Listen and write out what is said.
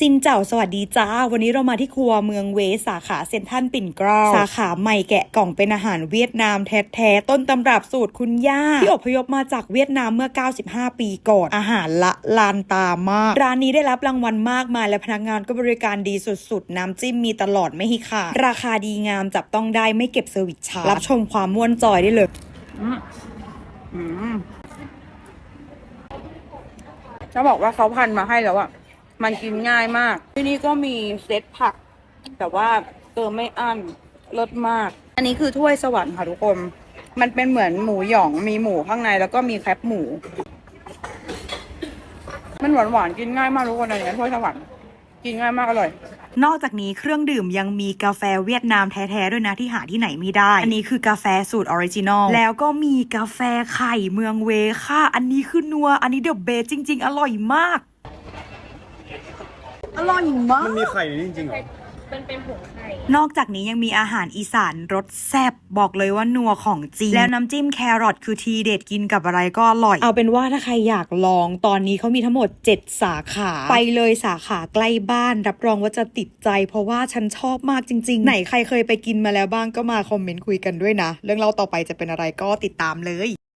ซินเจ้าสวัสดีจ้า วันนี้เรามาที่ครัวเมืองเวสสาขาเซนทัลปิ่นเกล้าสาขาใหม่แกะกล่องเป็นอาหารเวียดนามแท้ๆต้นตำรับสูตรคุณย่า ที่อพยพมาจากเวียดนามเมื่อ 95 ปีก่อนอาหารละลานตามาก ร้านนี้ได้รับรางวัลมากมายและพนักงานก็บริการดีสุดๆ น้ำจิ้มมีตลอดไม่ห้ขาดราคาดีงามจับต้องได้ไม่เก็บเซอร์วิสชารับชมความม่วนจอยได้เลยอืมจะบอกว่าเขาพันมาให้แล้วอะ มันกินง่ายมาก ที่นี่ก็มีเซตผัก แต่ว่าเติมไม่อั้นเลิศมาก อันนี้คือถ้วยสวรรค์ค่ะทุกคน มันเป็นเหมือนหมูหยองมีหมูข้างในแล้วก็มีแคบหมู มันหวานหวานกินง่ายมากทุกคนอันนี้ถ้วยสวรรค์กินง่ายมากอร่อย นอกจากนี้เครื่องดื่มยังมีกาแฟเวียดนามแท้ ๆ ด้วยนะที่หาที่ไหนไม่ได้ อันนี้คือกาแฟสูตรออริจินอล แล้วก็มีกาแฟไข่เมืองเวค่ะ อันนี้คือนัว อันนี้เดอะเบสจริง ๆ อร่อยมาก อร่อยมากมันมีไข่ในนี้จริงๆเหรอนอกจากนี้ยังมีอาหารอีสานรสแซ่บบอกเลยว่านัวของจริง แล้วน้ำจิ้มแครอทคือทีเด็ดกินกับอะไรก็อร่อย เอาเป็นว่าถ้าใครอยากลองตอนนี้เขามีทั้งหมด 7 สาขา ไปเลยสาขาใกล้บ้าน รับรองว่าจะติดใจ เพราะว่าฉันชอบมากจริง ๆ ไหนใครเคยไปกินมาแล้วบ้างก็มาคอมเมนต์คุยกันด้วยนะ เรื่องเล่าต่อไปจะเป็นอะไรก็ติดตามเลย